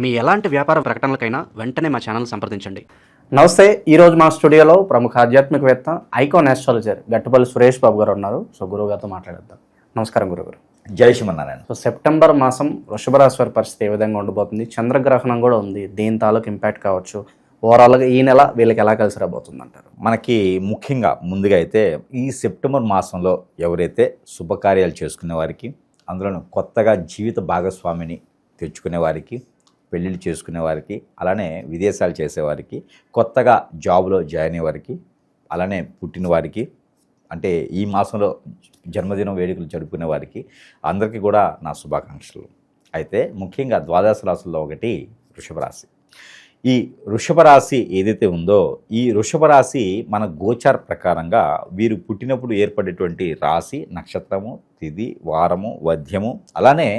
మీ ఎలాంటి వ్యాపార ప్రకటనలకైనా వెంటనే మా ఛానల్ సంప్రదించండి. నమస్తే ఈరోజు మా స్టూడియోలో ప్రముఖ ఆధ్యాత్మికవేత్త ఐకాన్ ఆస్ట్రాలజర్ గట్టుపల్లి సురేష్ బాబు గారు ఉన్నారు. సో గురువు గారితో మాట్లాడేద్దాం. నమస్కారం గురుగారు జై శ్రీమన్నారాయణ. సో సెప్టెంబర్ మాసం వృషభ రాశి వారి పరిస్థితి ఏ విధంగా ఉండబోతుంది? చంద్రగ్రహణం కూడా ఉంది. దీని తాలూకు ఇంపాక్ట్ కావచ్చు? ఓవరాల్గా ఈ నెల వీళ్ళకి ఎలా కలిసి రాబోతుంది అంటారు మనకి ముఖ్యంగా ముందుగా అయితే ఈ సెప్టెంబర్ మాసంలో ఎవరైతే శుభకార్యాలు చేసుకునే వారికి అందులోనూ కొత్తగా జీవిత భాగస్వామిని తెచ్చుకునే వారికి పెళ్ళిళ్ళు చేసుకునే వారికి అలానే విదేశాలు చేసేవారికి కొత్తగా జాబ్లో జాయిన్ అయ్యే వారికి అలానే పుట్టిన వారికి అంటే ఈ మాసంలో జన్మదినం వేడుకలు జరుపుకునే వారికి అందరికీ కూడా నా శుభాకాంక్షలు. అయితే ముఖ్యంగా ద్వాదశ రాశుల్లో ఒకటి వృషభ రాశి. ఈ వృషభ రాశి ఏదైతే ఉందో ఈ వృషభ రాశి మన గోచార ప్రకారంగా వీరు పుట్టినప్పుడు ఏర్పడేటువంటి రాశి నక్షత్రము తిది వారము వధ్యము అలానే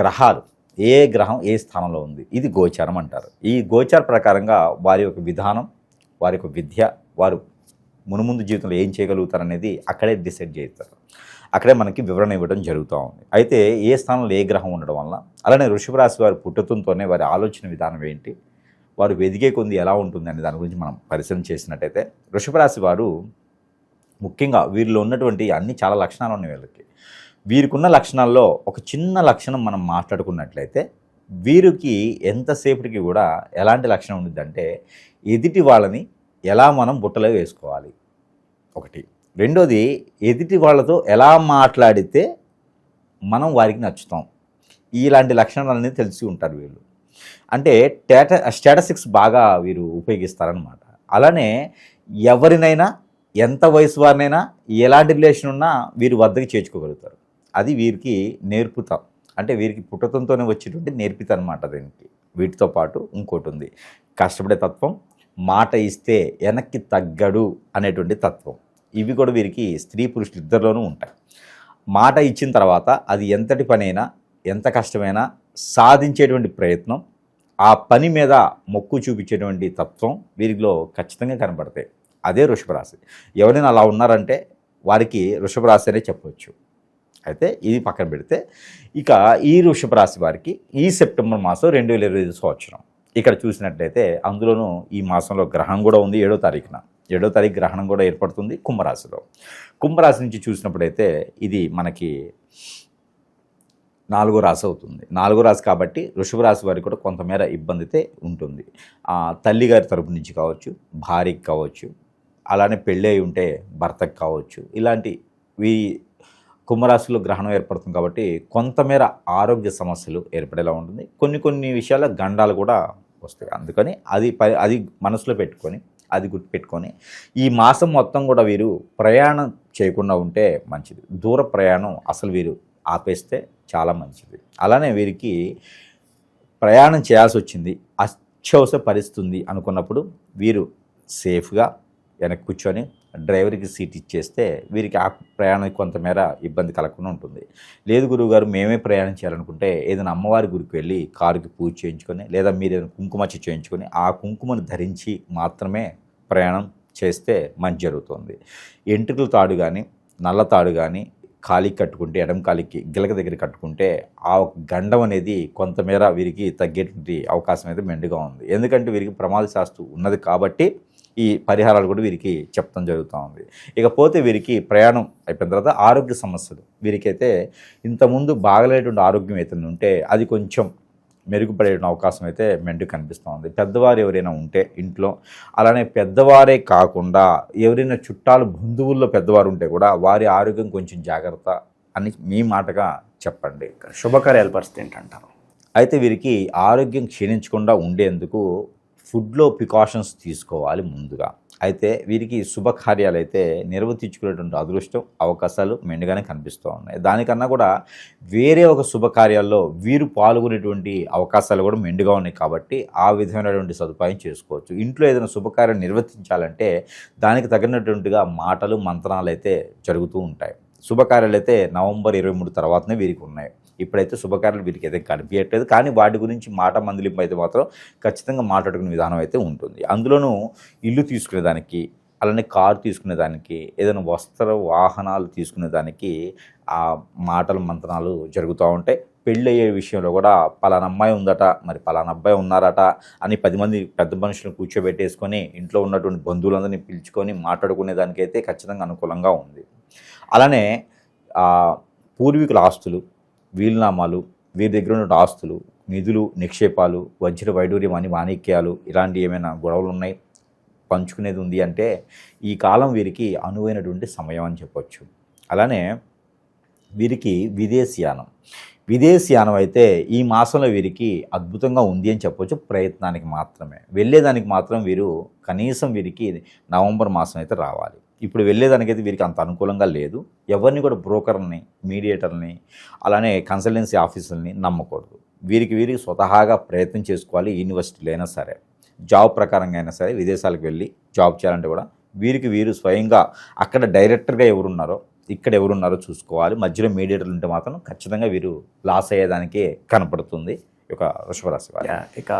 గ్రహాలు. ఏ గ్రహం ఏ స్థానంలో ఉంది? ఇది గోచారం అంటారు. ఈ గోచార ప్రకారంగా వారి యొక్క విధానం వారి యొక్క విద్య వారు మునుముందు జీవితంలో ఏం చేయగలుగుతారనేది అక్కడే డిసైడ్ చేస్తారు. అక్కడే మనకి వివరణ ఇవ్వడం జరుగుతూ ఉంది. అయితే ఏ స్థానంలో ఏ గ్రహం ఉండడం వల్ల అలానే వృషభ రాశి వారి పుట్టుతంతోనే వారి ఆలోచన విధానం ఏంటి? వారు వెదిగే కొంది ఎలా ఉంటుంది అనే దాని గురించి మనం పరిశీలన చేసినట్టయితే వృషభ రాశి వారు ముఖ్యంగా వీరిలో ఉన్నటువంటి అన్ని చాలా లక్షణాలు ఉన్నాయి వీళ్ళకి. వీరికున్న లక్షణాల్లో ఒక చిన్న లక్షణం మనం మాట్లాడుకున్నట్లయితే వీరికి ఎంతసేపటికి కూడా ఎలాంటి లక్షణం ఉండిద్దంటే ఎదుటి వాళ్ళని ఎలా మనం బుట్టలో వేసుకోవాలి. ఒకటి. రెండోది ఎదుటి వాళ్ళతో ఎలా మాట్లాడితే మనం వారికి నచ్చుతాం. ఇలాంటి లక్షణాలన్నీ తెలిసి ఉంటారు వీళ్ళు. అంటే టేట స్టాటసిక్స్ బాగా వీరు ఉపయోగిస్తారనమాట అలానే ఎవరినైనా ఎంత వయసు వారినైనా ఎలాంటి రిలేషన్ ఉన్నా వీరు వద్దకు చేర్చుకోగలుగుతారు. అది వీరికి నేర్పుతాం. అంటే వీరికి పుట్టతంతోనే వచ్చేటువంటి నేర్పిత అనమాట దీనికి. వీటితో పాటు ఇంకోటి ఉంది కష్టపడే తత్వం మాట ఇస్తే వెనక్కి తగ్గడు అనేటువంటి తత్వం. ఇవి కూడా వీరికి స్త్రీ పురుషులు ఇద్దరిలోనూ ఉంటాయి. మాట ఇచ్చిన తర్వాత అది ఎంతటి పనైనా ఎంత కష్టమైనా సాధించేటువంటి ప్రయత్నం ఆ పని మీద మొక్కు చూపించేటువంటి తత్వం వీరిలో ఖచ్చితంగా కనబడతాయి. అదే వృషభరాశి ఎవరైనా అలా ఉన్నారంటే వారికి వృషభరాశి అనే చెప్పవచ్చు అయితే ఇది పక్కన పెడితే ఇక ఈ వృషభ రాశి వారికి ఈ సెప్టెంబర్ మాసం రెండు వేల ఇరవై ఐదు సంవత్సరం. ఇక్కడ చూసినట్లయితే అందులోనూ ఈ మాసంలో గ్రహణం కూడా ఉంది ఏడో తారీఖున. ఏడో తారీఖు గ్రహణం కూడా ఏర్పడుతుంది కుంభరాశిలో. కుంభరాశి నుంచి చూసినప్పుడైతే ఇది మనకి నాలుగో రాశి అవుతుంది. నాలుగో రాశి కాబట్టి వృషభ రాశి వారికి కూడా కొంతమేర ఇబ్బంది అయితే ఉంటుంది. ఆ, తల్లిగారి తరపు నుంచి కావచ్చు భార్యకి కావచ్చు అలానే పెళ్ళి అయి ఉంటే భర్తకు కావచ్చు ఇలాంటి వీ కుంభరాశిలో గ్రహణం ఏర్పడుతుంది కాబట్టి కొంతమేర ఆరోగ్య సమస్యలు ఏర్పడేలా ఉంటుంది. కొన్ని కొన్ని విషయాల గండాలు కూడా వస్తాయి. అందుకని అది ప అది మనసులో పెట్టుకొని అది గుర్తుపెట్టుకొని ఈ మాసం మొత్తం కూడా వీరు ప్రయాణం చేయకుండా ఉంటే మంచిది. దూర ప్రయాణం అసలు వీరు ఆపేస్తే చాలా మంచిది. అలానే వీరికి ప్రయాణం చేయాల్సి వచ్చింది. అత్యవసర పరిస్థితుంది అనుకున్నప్పుడు వీరు సేఫ్గా వెనక్కి కూర్చొని డ్రైవర్కి సీట్ ఇచ్చేస్తే వీరికి ఆ ప్రయాణం కొంతమేర ఇబ్బంది కలగకుండా ఉంటుంది. లేదు గురువుగారు మేమే ప్రయాణం చేయాలనుకుంటే ఏదైనా అమ్మవారి గురికి వెళ్ళి కారుకి పూజ చేయించుకొని లేదా మీరు ఏదైనా కుంకుమచ్చి చేయించుకొని ఆ కుంకుమను ధరించి మాత్రమే ప్రయాణం చేస్తే మంచి జరుగుతుంది. ఎంట్రుకల తాడు కానీ నల్ల తాడు కానీ కాలికి కట్టుకుంటే ఎడం కాలికి గిలక దగ్గర కట్టుకుంటే ఆ గండం అనేది కొంతమేర వీరికి తగ్గేటువంటి అవకాశం అయితే మెండుగా ఉంది. ఎందుకంటే వీరికి ప్రమాద శాస్తు ఉన్నది కాబట్టి ఈ పరిహారాలు కూడా వీరికి చెప్పడం జరుగుతూ ఉంది. ఇకపోతే వీరికి ప్రయాణం అయిపోయిన తర్వాత ఆరోగ్య సమస్యలు. వీరికైతే ఇంతకుముందు బాగలేటువంటి ఆరోగ్యం అయితే ఉంటే అది కొంచెం మెరుగుపడే అవకాశం అయితే మెండు కనిపిస్తూ ఉంది. పెద్దవారు ఎవరైనా ఉంటే ఇంట్లో అలానే పెద్దవారే కాకుండా ఎవరైనా చుట్టాలు బంధువుల్లో పెద్దవారు ఉంటే కూడా వారి ఆరోగ్యం కొంచెం జాగ్రత్త అని మీ మాటగా చెప్పండి. శుభకార్యాల పరిస్థితి ఏంటంటారు? అయితే వీరికి ఆరోగ్యం క్షీణించకుండా ఉండేందుకు ఫుడ్లో ప్రికాషన్స్ తీసుకోవాలి ముందుగా. అయితే వీరికి శుభకార్యాలు అయితే నిర్వర్తించుకునేటువంటి అదృష్టం అవకాశాలు మెండుగానే కనిపిస్తూ ఉన్నాయి. దానికన్నా కూడా వేరే ఒక శుభకార్యాల్లో వీరు పాల్గొనేటువంటి అవకాశాలు కూడా మెండుగా ఉన్నాయి కాబట్టి ఆ విధమైనటువంటి సదుపాయం చేసుకోవచ్చు. ఇంట్లో ఏదైనా శుభకార్యం నిర్వర్తించాలంటే దానికి తగినటువంటిగా మాటలు మంత్రాలు అయితే జరుగుతూ ఉంటాయి. శుభకార్యాలు అయితే నవంబర్ ఇరవై మూడు తర్వాతనే వీరికి ఉన్నాయి. ఇప్పుడైతే శుభకార్యాలు వీరికి అయితే కనిపించట్లేదు. కానీ వాటి గురించి మాట మందలింపు అయితే మాత్రం ఖచ్చితంగా మాట్లాడుకునే విధానం అయితే ఉంటుంది. అందులోనూ ఇల్లు తీసుకునేదానికి అలానే కారు తీసుకునేదానికి ఏదైనా వస్త్ర వాహనాలు తీసుకునేదానికి ఆ మాటలు మంత్రాలు జరుగుతూ ఉంటాయి. పెళ్ళి అయ్యే విషయంలో కూడా పలానా అమ్మాయి ఉందట మరి పలానా అబ్బాయి ఉన్నారట అని పది మంది పెద్ద మనుషులను కూర్చోబెట్టేసుకొని ఇంట్లో ఉన్నటువంటి బంధువులందరినీ పిలుచుకొని మాట్లాడుకునే దానికైతే ఖచ్చితంగా అనుకూలంగా ఉంది. అలానే పూర్వీకుల ఆస్తులు వీలునామాలు వీరి దగ్గర ఉన్న ఆస్తులు నిధులు నిక్షేపాలు వజ్ర వైడూర్యం అని మాణిక్యాలు ఇలాంటి ఏమైనా గొడవలు ఉన్నాయి? పంచుకునేది ఉంది అంటే ఈ కాలం వీరికి అనువైనటువంటి సమయం అని చెప్పొచ్చు. అలానే వీరికి విదేశీయానం విదేశీయానం అయితే ఈ మాసంలో వీరికి అద్భుతంగా ఉంది అని చెప్పొచ్చు ప్రయత్నానికి మాత్రమే. వెళ్ళేదానికి మాత్రం వీరు కనీసం వీరికి నవంబర్ మాసం అయితే రావాలి. ఇప్పుడు వెళ్ళేదానికైతే వీరికి అంత అనుకూలంగా లేదు. ఎవరిని కూడా బ్రోకర్ని మీడియేటర్ని అలానే కన్సల్టెన్సీ ఆఫీసుల్ని నమ్మకూడదు. వీరికి వీరికి స్వతహాగా ప్రయత్నం చేసుకోవాలి యూనివర్సిటీలో అయినా సరే. జాబ్ ప్రకారంగా అయినా సరే విదేశాలకు వెళ్ళి జాబ్ చేయాలంటే కూడా వీరికి వీరు స్వయంగా అక్కడ డైరెక్టర్గా ఎవరున్నారో ఇక్కడ ఎవరున్నారో చూసుకోవాలి. మధ్యలో మీడియేటర్లు ఉంటే మాత్రం ఖచ్చితంగా వీరు లాస్ అయ్యేదానికే కనపడుతుంది యొక్క వృషభరాశి వారి. ఇక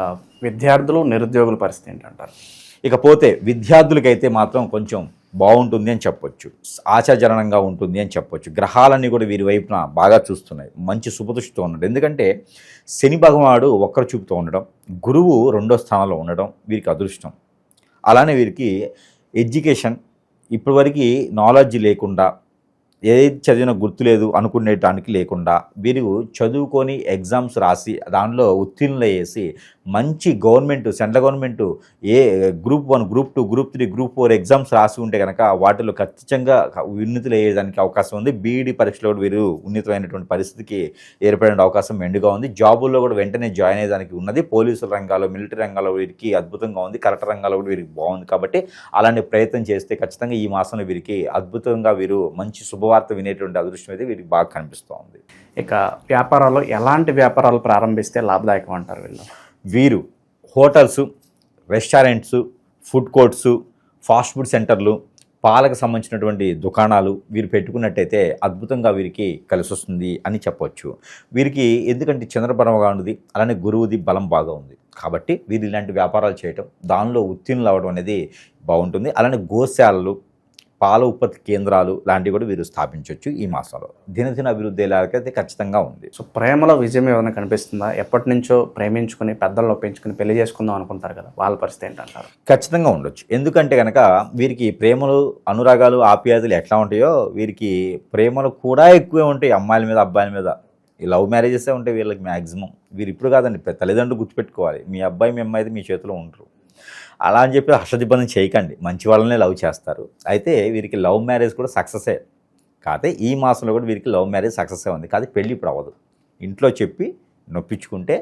విద్యార్థులు నిరుద్యోగుల పరిస్థితి ఏంటంటారు? ఇకపోతే విద్యార్థులకైతే మాత్రం కొంచెం బాగుంటుంది అని చెప్పొచ్చు. ఆశాజనకంగా ఉంటుంది అని చెప్పొచ్చు. గ్రహాలన్నీ కూడా వీరి వైపున బాగా చూస్తున్నాయి. మంచి శుభదృష్టితో ఉన్నాడు ఎందుకంటే శని భగవానుడు ఒక్కరు చూపుతూ ఉండడం గురువు రెండో స్థానంలో ఉండడం వీరికి అదృష్టం. అలానే వీరికి ఎడ్యుకేషన్ ఇప్పటివరకు నాలెడ్జ్ లేకుండా ఏది చదివినా గుర్తులేదు అనుకునేటానికి లేకుండా వీరు చదువుకొని ఎగ్జామ్స్ రాసి దానిలో ఉత్తీర్ణులు వేసి మంచి గవర్నమెంట్ సెంట్రల్ గవర్నమెంట్ ఏ group one group two group three group four exams రాసి ఉంటే కనుక వాటిలో ఖచ్చితంగా ఉన్నతులు అయ్యేదానికి అవకాశం ఉంది. బీఈడి పరీక్షలో కూడా వీరు ఉన్నతమైనటువంటి పరిస్థితికి ఏర్పడే అవకాశం మెండుగా ఉంది. జాబుల్లో కూడా వెంటనే జాయిన్ అయ్యేదానికి ఉన్నది. పోలీసుల రంగాల్లో మిలిటరీ రంగాల్లో వీరికి అద్భుతంగా ఉంది. కరెక్ట్ రంగాల్లో కూడా వీరికి బాగుంది. కాబట్టి అలాంటి ప్రయత్నం చేస్తే ఖచ్చితంగా ఈ మాసంలో వీరికి అద్భుతంగా వీరు మంచి శుభ శుభవార్త వినేటువంటి అదృష్టం అయితే వీరికి బాగా కనిపిస్తూ ఉంది. ఇక వ్యాపారాలు ఎలాంటి వ్యాపారాలు ప్రారంభిస్తే లాభదాయకం అంటారు వీళ్ళు? వీరు hotels restaurants food courts fast food సెంటర్లు పాలకు సంబంధించినటువంటి దుకాణాలు వీరు పెట్టుకున్నట్టయితే అద్భుతంగా వీరికి కలిసి వస్తుంది అని చెప్పొచ్చు. వీరికి ఎందుకంటే చంద్రపరమగా ఉన్నది అలానే గురువుది బలం బాగా ఉంది. కాబట్టి వీరు ఇలాంటి వ్యాపారాలు చేయటం దానిలో ఉత్తీర్ణులు అవ్వడం అనేది బాగుంటుంది. అలానే గోశాలలు పాల ఉత్పత్తి కేంద్రాలు లాంటివి కూడా వీరు స్థాపించవచ్చు ఈ మాసంలో. దినదిన అభివృద్ధి అయితే ఖచ్చితంగా ఉంది. సో ప్రేమలో విజయం ఏమైనా కనిపిస్తుందా? ఎప్పటి నుంచో ప్రేమించుకుని పెద్దల్లో పెంచుకుని పెళ్ళి చేసుకుందాం అనుకుంటారు కదా వాళ్ళ పరిస్థితి ఏంటంటారు? ఖచ్చితంగా ఉండొచ్చు. ఎందుకంటే కనుక వీరికి ప్రేమలు అనురాగాలు ఆప్యాయతలు ఎట్లా ఉంటాయో వీరికి ప్రేమలు కూడా ఎక్కువే ఉంటాయి. అమ్మాయిల మీద అబ్బాయిల మీద. ఈ లవ్ మ్యారేజెసే ఉంటాయి వీళ్ళకి మ్యాక్సిమం వీరు ఇప్పుడు కాదండి తల్లిదండ్రులు గుర్తుపెట్టుకోవాలి. మీ అబ్బాయి మీ అమ్మాయి అయితే మీ చేతిలో ఉండరు. అలా అని చెప్పి హర్షదిబ్బంది చేయకండి. మంచి వాళ్ళనే లవ్ చేస్తారు. అయితే వీరికి లవ్ మ్యారేజ్ కూడా సక్సెసే. కాకపోతే ఈ మాసంలో కూడా వీరికి లవ్ మ్యారేజ్ సక్సెసే ఉంది. కాదు పెళ్ళి ఇప్పుడు అవ్వదు. ఇంట్లో చెప్పి నొప్పించుకుంటే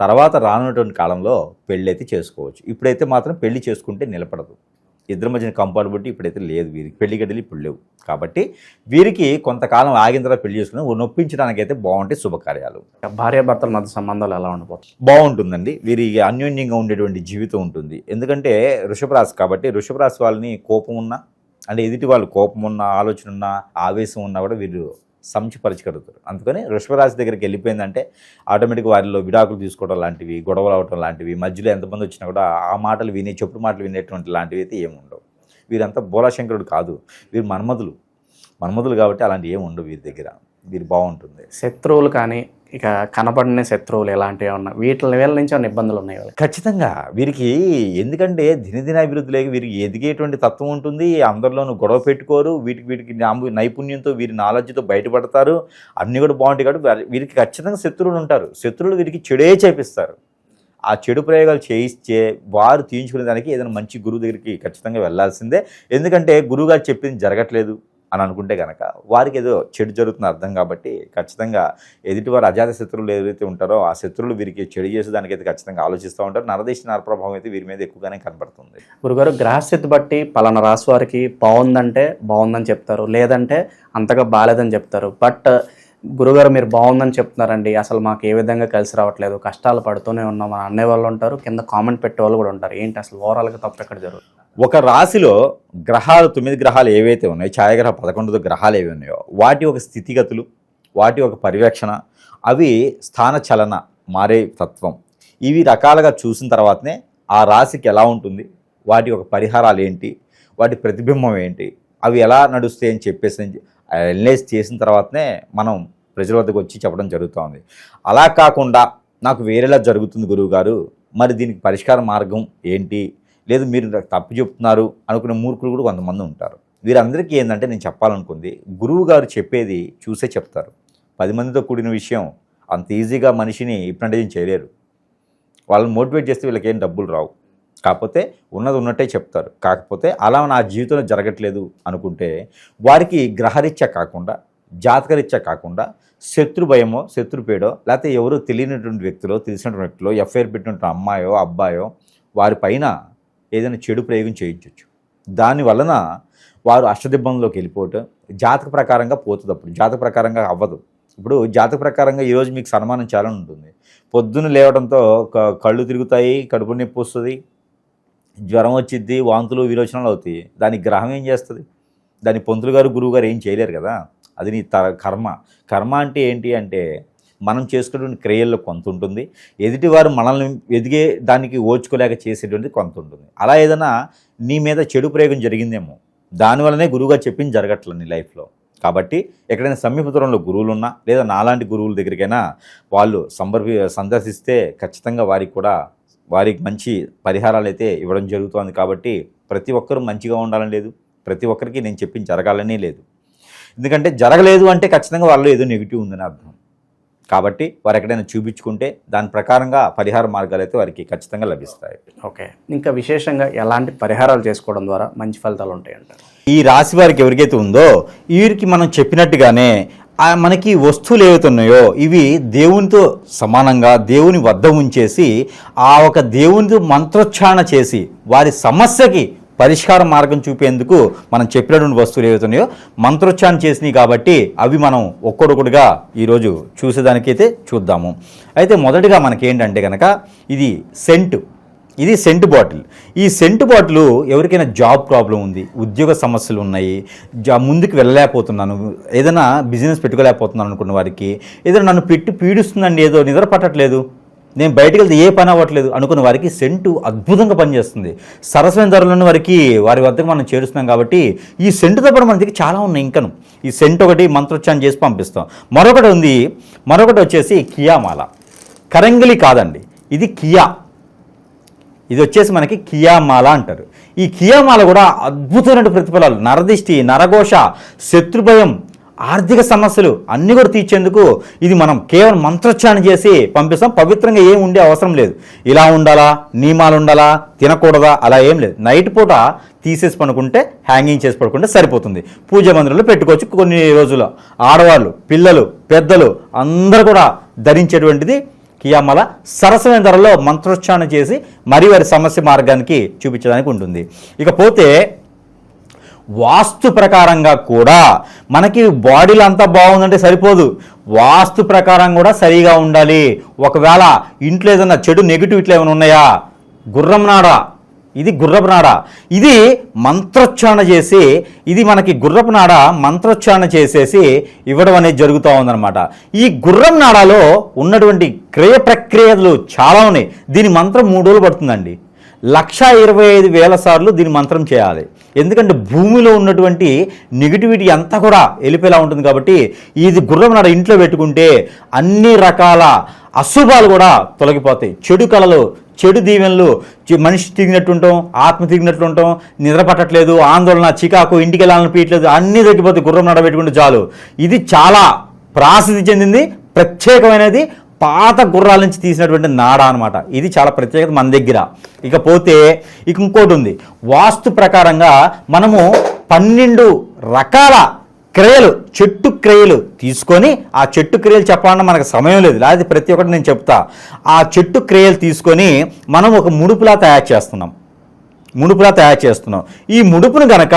తర్వాత రానున్నటువంటి కాలంలో పెళ్ళి అయితే చేసుకోవచ్చు. ఇప్పుడైతే మాత్రం పెళ్ళి చేసుకుంటే నిలబడదు. ఇద్దరి మధ్యన కంపార్టబిలిటీ ఇప్పుడైతే లేదు వీరికి పెళ్ళి గడ్డలు ఇప్పుడు లేవు. కాబట్టి వీరికి కొంతకాలం ఆగిన తర్వాత పెళ్ళి చేసుకుని నొప్పించడానికైతే బాగుంటాయి శుభకార్యాలు. భార్యాభర్తల మధ్య సంబంధాలు ఎలా ఉండబోతుంది బాగుంటుందండి. వీరికి అన్యోన్యంగా ఉండేటువంటి జీవితం ఉంటుంది. ఎందుకంటే వృషభ రాశి కాబట్టి వృషభ రాశి వాళ్ళని కోపం ఉన్నా అంటే ఎదుటి వాళ్ళు కోపం ఉన్న ఆలోచన ఉన్న ఆవేశం ఉన్నా కూడా వీరు సంచిపరచగలుగుతారు అందుకని వృషభరాశి దగ్గరికి వెళ్ళిపోయిందంటే ఆటోమేటిక్ వారిలో విడాకులు తీసుకోవడం లాంటివి గొడవలు అవడం లాంటివి మధ్యలో ఎంతమంది వచ్చినా కూడా ఆ మాటలు విని చెప్పుడు మాటలు వినేటువంటి లాంటివి అయితే ఏముండవు వీరంతా బోలాశంకరుడు కాదు. వీరు మన్మధులు. మన్మధులు కాబట్టి అలాంటివి ఏమి ఉండవు వీరి దగ్గర. వీరు బాగుంటుంది. శత్రువులు కానీ ఇక కనపడిన శత్రువులు ఇలాంటివి ఉన్నా వీటి వీళ్ళ నుంచి ఏమైనా ఇబ్బందులు ఉన్నాయి వాళ్ళకి? ఖచ్చితంగా. వీరికి ఎందుకంటే దినదిన అభివృద్ధి లేక వీరికి ఎదిగేటువంటి తత్వం ఉంటుంది. అందరిలోనూ గొడవ పెట్టుకోరు. వీటికి వీటికి నైపుణ్యంతో వీరి నాలెడ్జ్తో బయటపడతారు. అన్నీ కూడా బాగుంటాయి కాబట్టి వీరికి ఖచ్చితంగా శత్రువులు ఉంటారు. శత్రువులు వీరికి చెడే చేపిస్తారు. ఆ చెడు ప్రయోగాలు చేయిస్తే వారు తీయించుకునే దానికి ఏదైనా మంచి గురువు దగ్గరికి ఖచ్చితంగా వెళ్ళాల్సిందే. ఎందుకంటే గురువు గారు చెప్పింది జరగట్లేదు. అని అనుకుంటే కనుక వారికి ఏదో చెడు జరుగుతుంది అర్థం కాబట్టి ఖచ్చితంగా ఎదుటివారు అజాత శత్రువులు ఏదైతే ఉంటారో ఆ శత్రువులు వీరికి చెడు చేసేదానికైతే ఖచ్చితంగా ఆలోచిస్తూ ఉంటారు. నరదేశ నర ప్రభావం అయితే వీరి మీద ఎక్కువగానే కనబడుతుంది. గురుగారు గ్రహస్థితి బట్టి పలానా రాశి వారికి బాగుందంటే బాగుందని చెప్తారు. లేదంటే అంతగా బాగాలేదని చెప్తారు. బట్ గురుగారు మీరు బాగుందని చెప్తున్నారండి. అసలు మాకు ఏ విధంగా కలిసి రావట్లేదు. కష్టాలు పడుతూనే ఉన్నాం అని అనే వాళ్ళు ఉంటారు. కింద కామెంట్ పెట్టే వాళ్ళు కూడా ఉంటారు. ఏంటి అసలు ఓవరాల్గా తప్పు ఎక్కడ జరుగుతుంది? ఒక రాశిలో గ్రహాలు తొమ్మిది గ్రహాలు ఏవైతే ఉన్నాయో ఛాయాగ్రహ పదకొండు గ్రహాలు ఏవి ఉన్నాయో వాటి ఒక స్థితిగతులు వాటి ఒక పర్యవేక్షణ అవి స్థాన చలన మారే తత్వం. ఇవి రకాలుగా చూసిన తర్వాతనే ఆ రాశికి ఎలా ఉంటుంది వాటి ఒక పరిహారాలు ఏంటి వాటి ప్రతిబింబం ఏంటి అవి ఎలా నడుస్తాయి అని చెప్పేసి అనలైజ్ చేసిన తర్వాతనే మనం ప్రజల వద్దకు వచ్చి చెప్పడం జరుగుతుంది. అలా కాకుండా నాకు వేరేలా జరుగుతుంది గురువుగారు మరి దీనికి పరిష్కార మార్గం ఏంటి లేదు మీరు తప్పు చెప్తున్నారు అనుకునే మూర్ఖులు కూడా కొంతమంది ఉంటారు. వీరందరికీ ఏంటంటే నేను చెప్పాలనుకుంది గురువు గారు చెప్పేది చూసే చెప్తారు. పది మందితో కూడిన విషయం అంత ఈజీగా మనిషిని హిప్నటైజింగ్ చేయలేరు. వాళ్ళని మోటివేట్ చేస్తే వీళ్ళకి ఏం డబ్బులు రావు. కాకపోతే ఉన్నది ఉన్నట్టే చెప్తారు. కాకపోతే అలా నా జీవితంలో జరగట్లేదు అనుకుంటే వారికి గ్రహరీత్యా కాకుండా జాతకరీత్యా కాకుండా శత్రు భయమో శత్రుపేడో లేకపోతే ఎవరో తెలియనటువంటి వ్యక్తులో తెలిసినటువంటి వ్యక్తులో ఎఫ్ఐఆర్ పెట్టినటువంటి అమ్మాయో అబ్బాయో వారిపైన ఏదైనా చెడు ప్రయోగం చేయించవచ్చు దాని వలన వారు అష్టదిబ్బంలోకి వెళ్ళిపోవటం జాతక ప్రకారంగా పోతుంది అప్పుడు. జాతక ప్రకారంగా అవ్వదు. ఇప్పుడు జాతక ప్రకారంగా ఈరోజు మీకు సన్మానం చాలా ఉంటుంది. పొద్దున్న లేవడంతో క- కళ్ళు తిరుగుతాయి కడుపు నొప్పి వస్తుంది జ్వరం వచ్చిద్ది వాంతులు విరోచనాలు అవుతాయి. దానికి గ్రహం ఏం చేస్తుంది? దాని పొంతులు గారు గురువు గారు ఏం చేయలేరు కదా? అది నీ త కర్మ. కర్మ అంటే ఏంటి అంటే మనం చేసుకునేటువంటి క్రియల్లో కొంత ఉంటుంది. ఎదుటివారు మనల్ని ఎదిగే దానికి ఓచుకోలేక చేసేటువంటి కొంత ఉంటుంది. అలా ఏదైనా నీ మీద చెడు ప్రయోగం జరిగిందేమో దానివల్లనే గురువుగా చెప్పింది జరగట్లేదు నీ లైఫ్లో. కాబట్టి ఎక్కడైనా సమీప దూరంలో గురువులున్నా లేదా నాలాంటి గురువుల దగ్గరికైనా వాళ్ళు సంబర్భి సందర్శిస్తే ఖచ్చితంగా వారికి కూడా వారికి మంచి పరిహారాలు అయితే ఇవ్వడం జరుగుతోంది. కాబట్టి ప్రతి ఒక్కరూ మంచిగా ఉండాలని లేదు. ప్రతి ఒక్కరికి నేను చెప్పింది జరగాలని లేదు. ఎందుకంటే జరగలేదు అంటే ఖచ్చితంగా వాళ్ళు ఏదో నెగిటివ్ ఉందని అర్థం. కాబట్టి వారు ఎక్కడైనా చూపించుకుంటే దాని ప్రకారంగా పరిహార మార్గాలు అయితే వారికి ఖచ్చితంగా లభిస్తాయి. ఓకే. ఇంకా విశేషంగా ఎలాంటి పరిహారాలు చేసుకోవడం ద్వారా మంచి ఫలితాలు ఉంటాయంటారు? ఈ రాశి వారికి ఎవరికైతే ఉందో వీరికి మనం చెప్పినట్టుగానే మనకి వస్తువులు ఏవైతే ఉన్నాయో ఇవి దేవునితో సమానంగా దేవుని వద్ద ఉంచేసి ఆ ఒక దేవునితో మంత్రోచ్చారణ చేసి వారి సమస్యకి పరిష్కార మార్గం చూపేందుకు మనం చెప్పినటువంటి వస్తువులు ఏవైతే ఉన్నాయో మంత్రోచ్చారణ చేసినాయి కాబట్టి అవి మనం ఒక్కొక్కటిగా ఈరోజు చూసేదానికైతే చూద్దాము. అయితే మొదటిగా మనకి ఏంటంటే కనుక ఇది సెంటు. ఇది సెంట్ బాటిల్. ఈ సెంట్ బాటిల్ ఎవరికైనా జాబ్ ప్రాబ్లం ఉంది ఉద్యోగ సమస్యలు ఉన్నాయి జా ముందుకు వెళ్ళలేకపోతున్నాను ఏదైనా బిజినెస్ పెట్టుకోలేకపోతున్నాను అనుకున్న వారికి ఏదైనా నన్ను పెట్టి పీడిస్తుందండి ఏదో నిద్ర పట్టట్లేదు నేను బయటికి వెళ్తే ఏ పని అవ్వట్లేదు అనుకున్న వారికి సెంటు అద్భుతంగా పనిచేస్తుంది. సరసమైన ధరలను వారికి వారి వద్దకు మనం చేరుస్తున్నాం కాబట్టి ఈ సెంటుతో పాటు మన దగ్గర చాలా ఉన్నాయి ఇంకను. ఈ సెంట్ ఒకటి మంత్రోచ్చారం చేసి పంపిస్తాం. మరొకటి ఉంది మరొకటి వచ్చేసి కియామాల. కరంగిలి కాదండి ఇది కియా. ఇది వచ్చేసి మనకి కియామాల అంటారు. ఈ కియామాల కూడా అద్భుతమైన ప్రతిఫలాలు. నరదిష్టి నరఘోష శత్రుభయం ఆర్థిక సమస్యలు అన్నీ కూడా తీర్చేందుకు ఇది మనం కేవలం మంత్రోచ్చారణ చేసి పంపిస్తాం. పవిత్రంగా ఏం ఉండే అవసరం లేదు. ఇలా ఉండాలా? నియమాలు ఉండాలా? తినకూడదా? అలా ఏం లేదు. నైట్ పూట తీసేసి పడుకుంటే హ్యాంగింగ్ చేసి పడుకుంటే సరిపోతుంది. పూజ మందిరంలో పెట్టుకోవచ్చు. కొన్ని రోజులు ఆడవాళ్ళు పిల్లలు పెద్దలు అందరూ కూడా ధరించేటువంటిది కియామల సరసమైన ధరలో మంత్రోచ్చారణ చేసి మరి వారి సమస్య మార్గానికి చూపించడానికి ఉంటుంది. ఇకపోతే వాస్తు ప్రకారంగా కూడా మనకి బాడీలో అంతా బాగుందంటే సరిపోదు. వాస్తు ప్రకారం కూడా సరిగా ఉండాలి. ఒకవేళ ఇంట్లో ఏదైనా చెడు నెగిటివ్ ఇట్లా ఏమైనా ఉన్నాయా? గుర్రం నాడ. ఇది గుర్రపు నాడ. ఇది మంత్రోచ్చారణ చేసి ఇది మనకి గుర్రపు నాడ మంత్రోచ్చారణ చేసేసి ఇవ్వడం అనేది జరుగుతూ ఉందన్నమాట. ఈ గుర్రం నాడాలో ఉన్నటువంటి క్రియ ప్రక్రియలు చాలా ఉన్నాయి. దీని మంత్రం మూడు రోజులు పడుతుందండి. లక్ష ఇరవై ఐదు వేల సార్లు దీని మంత్రం చేయాలి. ఎందుకంటే భూమిలో ఉన్నటువంటి నెగిటివిటీ అంతా కూడా వెళ్ళిపోయేలా ఉంటుంది కాబట్టి ఇది గుర్రం నాడ ఇంట్లో పెట్టుకుంటే అన్ని రకాల అశుభాలు కూడా తొలగిపోతాయి. చెడు కళలు చెడు దీవెనలు మనిషి తిరిగినట్టుంటాం ఆత్మ తిరిగినట్టుంటాం నిద్ర పట్టట్లేదు ఆందోళన చికాకు ఇంటికి వెళ్ళాలని పీయట్లేదు అన్నీ తగ్గిపోతాయి. గుర్రం నాడ పెట్టుకుంటే చాలు. ఇది చాలా ప్రాసిద్ధి చెందింది ప్రత్యేకమైనది పాత గుర్రాల నుంచి తీసినటువంటి నాడ అనమాట ఇది చాలా ప్రత్యేకత మన దగ్గర. ఇకపోతే ఇక ఇంకోటి ఉంది. వాస్తు ప్రకారంగా మనము పన్నెండు రకాల క్రియలు చెట్టు క్రియలు తీసుకొని ఆ చెట్టు క్రియలు చెప్పాలన్నా మనకు సమయం లేదు. లేదా ప్రతి ఒక్కటి నేను చెప్తా. ఆ చెట్టు క్రియలు తీసుకొని మనం ఒక ముడుపులా తయారు చేస్తున్నాం. ముడుపులా తయారు చేస్తున్నాం. ఈ ముడుపును గనక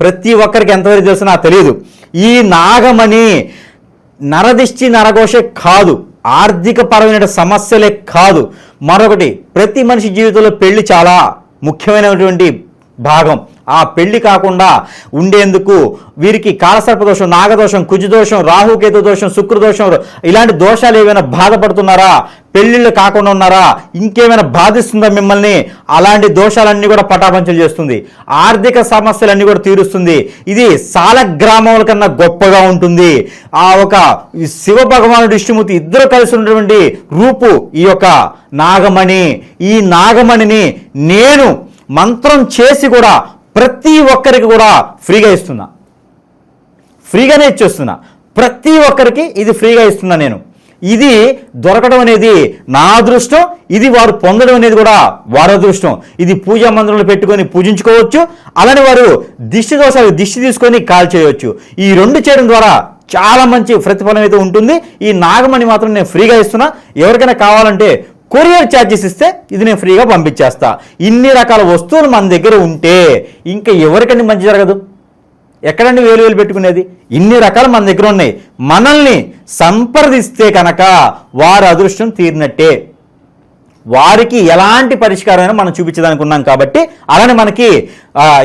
ప్రతి ఒక్కరికి ఎంతవరకు తెలుసు నాకు తెలియదు ఈ నాగమణి నరదిష్టి నరఘోష కాదు. ఆర్థిక పరమైన సమస్యలే కాదు. మరొకటి ప్రతి మనిషి జీవితంలో పెళ్ళి చాలా ముఖ్యమైనటువంటి భాగం. ఆ పెళ్ళి కాకుండా ఉండేందుకు వీరికి కాలసర్పదోషం నాగదోషం కుజదోషం రాహుకేతు దోషం శుక్రదోషం ఇలాంటి దోషాలు ఏమైనా బాధపడుతున్నారా? పెళ్ళిళ్ళు కాకుండా ఉన్నారా? ఇంకేమైనా బాధిస్తుందా మిమ్మల్ని? అలాంటి దోషాలన్నీ కూడా పటాపంచలు చేస్తుంది. ఆర్థిక సమస్యలన్నీ కూడా తీరుస్తుంది. ఇది సాల గ్రామముల కన్నా గొప్పగా ఉంటుంది. ఆ ఒక శివ భగవానుడు విష్ణుమూర్తి ఇద్దరు కలిసి ఉన్నటువంటి రూపు ఈ యొక్క నాగమణి. ఈ నాగమణిని నేను మంత్రం చేసి కూడా ప్రతి ఒక్కరికి కూడా ఫ్రీగా ఇస్తున్నా. ఫ్రీగానే ఇచ్చేస్తున్నా. ప్రతి ఒక్కరికి ఇది ఫ్రీగా ఇస్తున్నా నేను. ఇది దొరకడం అనేది నా అదృష్టం ఇది వారు పొందడం అనేది కూడా వారి అదృష్టం. ఇది పూజా మందిరంలో పెట్టుకొని పూజించుకోవచ్చు అలానే వారు దిష్టి దోషాలు దిష్టి తీసుకొని కాల్ చేయవచ్చు. ఈ రెండు చేయడం ద్వారా చాలా మంచి ప్రతిఫలం అయితే ఉంటుంది. ఈ నాగమణి మాత్రం నేను ఫ్రీగా ఇస్తున్నా. ఎవరికైనా కావాలంటే కొరియర్ ఛార్జెస్ ఇస్తే ఇది నేను ఫ్రీగా పంపించేస్తా. ఇన్ని రకాల వస్తువులు మన దగ్గర ఉంటే ఇంకా ఎవరికండి మంచి జరగదు. ఎక్కడండి వేలు వేలు పెట్టుకునేది? ఇన్ని రకాలు మన దగ్గర ఉన్నాయి. మనల్ని సంప్రదిస్తే కనుక వారి అదృష్టం తీరినట్టే. వారికి ఎలాంటి పరిష్కారమైనా మనం చూపించడానికి ఉన్నాం కాబట్టి అలానే మనకి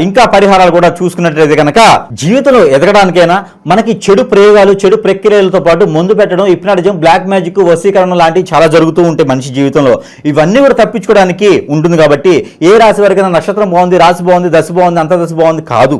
ఇంకా పరిహారాలు కూడా చూసుకున్నట్లయితే కనుక జీవితంలో ఎదగడానికైనా మనకి చెడు ప్రయోగాలు చెడు ప్రక్రియలతో పాటు ముందు పెట్టడం ఇప్నాటిజం బ్లాక్ మ్యాజిక్ వసీకరణ లాంటివి చాలా జరుగుతూ ఉంటాయి మనిషి జీవితంలో. ఇవన్నీ కూడా తప్పించుకోవడానికి ఉంటుంది కాబట్టి ఏ రాశి వరకైనా నక్షత్రం బాగుంది రాశి బాగుంది దశ బాగుంది అంత దశ బాగుంది కాదు.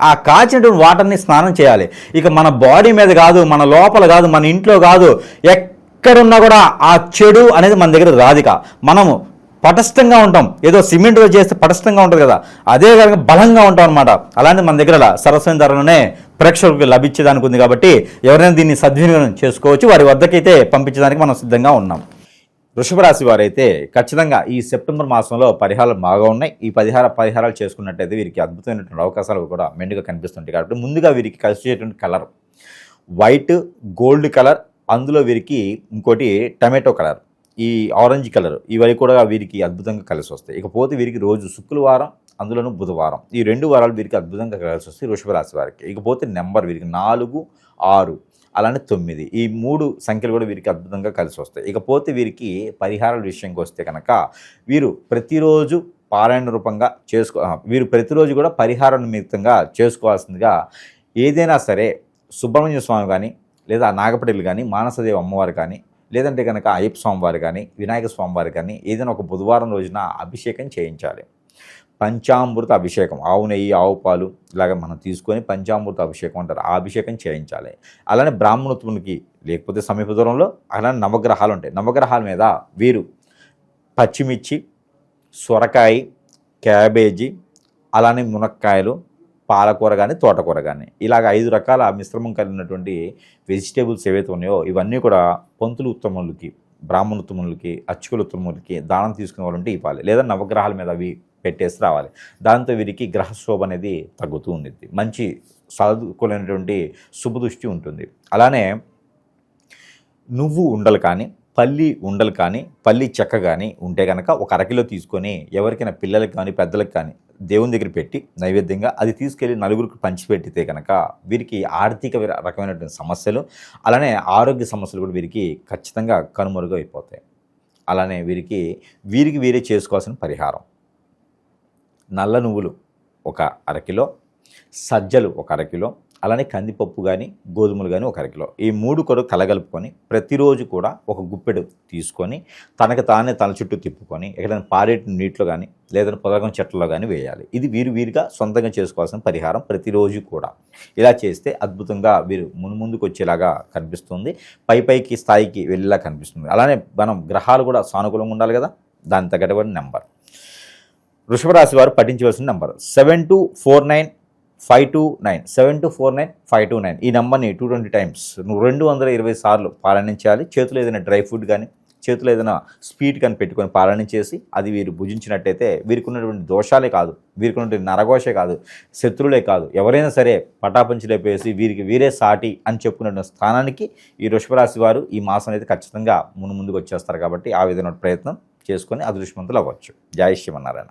ఆ కాచినటువంటి వాటర్ని స్నానం చేయాలి. ఇక మన బాడీ మీద కాదు మన లోపల కాదు మన ఇంట్లో కాదు ఎక్కడున్నా కూడా ఆ చెడు అనేది మన దగ్గర రాదిక మనము పటస్థంగా ఉంటాం. ఏదో సిమెంట్తో చేస్తే పటస్థంగా ఉంటుంది కదా. అదే కనుక బలంగా ఉంటాం అనమాట అలాంటి మన దగ్గర సరస్వతి ధరలోనే ప్రేక్షకులకు లభించేదానికి ఉంది కాబట్టి ఎవరైనా దీన్ని సద్వినియోగం చేసుకోవచ్చు. వారి వద్దకైతే పంపించడానికి మనం సిద్ధంగా ఉన్నాం. వృషభ రాశి వారైతే ఖచ్చితంగా ఈ సెప్టెంబర్ మాసంలో పరిహారాలు బాగా ఉన్నాయి. ఈ పరిహార పరిహారాలు చేసుకున్నట్టయితే వీరికి అద్భుతమైనటువంటి అవకాశాలు కూడా మెండుగా కనిపిస్తుంటాయి కాబట్టి ముందుగా వీరికి కలిసి కలిసేటువంటి కలర్. వైట్ గోల్డ్ కలర్ అందులో వీరికి ఇంకోటి టమాటో కలర్. ఈ ఆరెంజ్ కలర్ ఇవన్నీ కూడా వీరికి అద్భుతంగా కలిసి వస్తాయి. ఇకపోతే వీరికి రోజు శుక్రవారం అందులోనూ బుధవారం. ఈ రెండు వారాలు వీరికి అద్భుతంగా కలిసి వస్తాయి వృషభ రాశి వారికి. ఇకపోతే నెంబర్ వీరికి నాలుగు ఆరు అలానే తొమ్మిది. ఈ మూడు సంఖ్యలు కూడా వీరికి అద్భుతంగా కలిసి వస్తాయి. ఇకపోతే వీరికి పరిహారాల విషయంకి వస్తే కనుక వీరు ప్రతిరోజు పారాయణ రూపంగా చేసుకో వీరు ప్రతిరోజు కూడా పరిహారం నిమిత్తంగా చేసుకోవాల్సిందిగా ఏదైనా సరే సుబ్రహ్మణ్య స్వామి కానీ లేదా నాగపటిలు కానీ మానసదేవి అమ్మవారు కానీ లేదంటే కనుక అయ్యప్ప స్వామివారు కానీ వినాయక స్వామివారు కానీ ఏదైనా ఒక బుధవారం రోజున అభిషేకం చేయించాలి. పంచామృత అభిషేకం ఆవు నెయ్యి ఆవు పాలు ఇలాగ మనం తీసుకొని పంచామృత అభిషేకం అంటారు. ఆ అభిషేకం చేయించాలి. అలానే బ్రాహ్మణోత్మునికి లేకపోతే సమీప దూరంలో అలానే నవగ్రహాలు ఉంటాయి. నవగ్రహాల మీద వీరు పచ్చిమిర్చి సొరకాయ క్యాబేజీ అలానే మునక్కాయలు పాలకూర కానీ తోటకూర కానీ ఇలాగ ఐదు రకాల మిశ్రమం కలిగినటువంటి వెజిటేబుల్స్ ఏవైతే ఉన్నాయో ఇవన్నీ కూడా పంతులు ఉత్తములకి బ్రాహ్మణ ఉత్తములకి అచ్చుకుల ఉత్తములకి దానం తీసుకునే వాళ్ళు ఉంటే ఇవ్వాలి. లేదా నవగ్రహాల మీద అవి పెట్టేసి రావాలి. దాంతో వీరికి గ్రహశోభ అనేది తగ్గుతూ ఉండిద్ది. మంచి సాధుకులైనటువంటి శుభదృష్టి ఉంటుంది. అలానే నువ్వు ఉండలు కానీ పల్లి ఉండలు కానీ పల్లి చెక్క కానీ ఉంటే కనుక ఒక అరకిలో తీసుకొని ఎవరికైనా పిల్లలకు కానీ పెద్దలకు కానీ దేవుని దగ్గర పెట్టి నైవేద్యంగా అది తీసుకెళ్ళి నలుగురికి పంచిపెట్టితే కనుక వీరికి ఆర్థిక రకమైనటువంటి సమస్యలు అలానే ఆరోగ్య సమస్యలు కూడా వీరికి ఖచ్చితంగా కనుమరుగైపోతాయి. అలానే వీరికి వీరికి వీరే చేసుకోవాల్సిన పరిహారం. నల్ల నువ్వులు ఒక అరకిలో సజ్జలు ఒక అరకిలో అలానే కందిపప్పు కానీ గోధుమలు కానీ ఒక అరకిలో. ఈ మూడు కూడా కలగలుపుకొని ప్రతిరోజు కూడా ఒక గుప్పెడు తీసుకొని తనకు తానే తన చుట్టూ తిప్పుకొని ఎక్కడైనా పారేటి నీటిలో కానీ లేదంటే పొదగం చెట్లలో కానీ వేయాలి. ఇది వీరు వీరిగా సొంతంగా చేసుకోవాల్సిన పరిహారం ప్రతిరోజు కూడా. ఇలా చేస్తే అద్భుతంగా వీరు మున్ముందుకు వచ్చేలాగా కనిపిస్తుంది. పై పైకి స్థాయికి వెళ్ళేలా కనిపిస్తుంది. అలానే మనం గ్రహాలు కూడా సానుకూలంగా ఉండాలి కదా? దాని తగ్గటువంటి నెంబర్. వృషభరాశి వారు పఠించవలసిన number. Seven two four nine five two nine. Seven two four nine five two nine. ఈ నెంబర్ని టూ ట్వంటీ టైమ్స్ నువ్వు రెండు వందల ఇరవై సార్లు పారాయణం చేయాలి చేతిలో ఏదైనా డ్రై ఫుడ్ కానీ చేతిలో ఏదైనా స్వీట్ కానీ పెట్టుకొని పాలన చేసి అది వీరు భుజించినట్టయితే వీరికి ఉన్నటువంటి దోషాలే కాదు. వీరికి ఉన్నటువంటి నరఘోషే కాదు. శత్రులే కాదు. ఎవరైనా సరే పటాపంచలేపేసి వీరికి వీరే సాటి అని చెప్పుకున్న స్థానానికి ఈ వృషభరాశి వారు ఈ మాసం అయితే ఖచ్చితంగా మును ముందుకు వచ్చేస్తారు కాబట్టి ఆ విధమైన ప్రయత్నం చేసుకొని అదృష్టవంతులు అవ్వచ్చు. జై శ్రీమన్నారాయణ.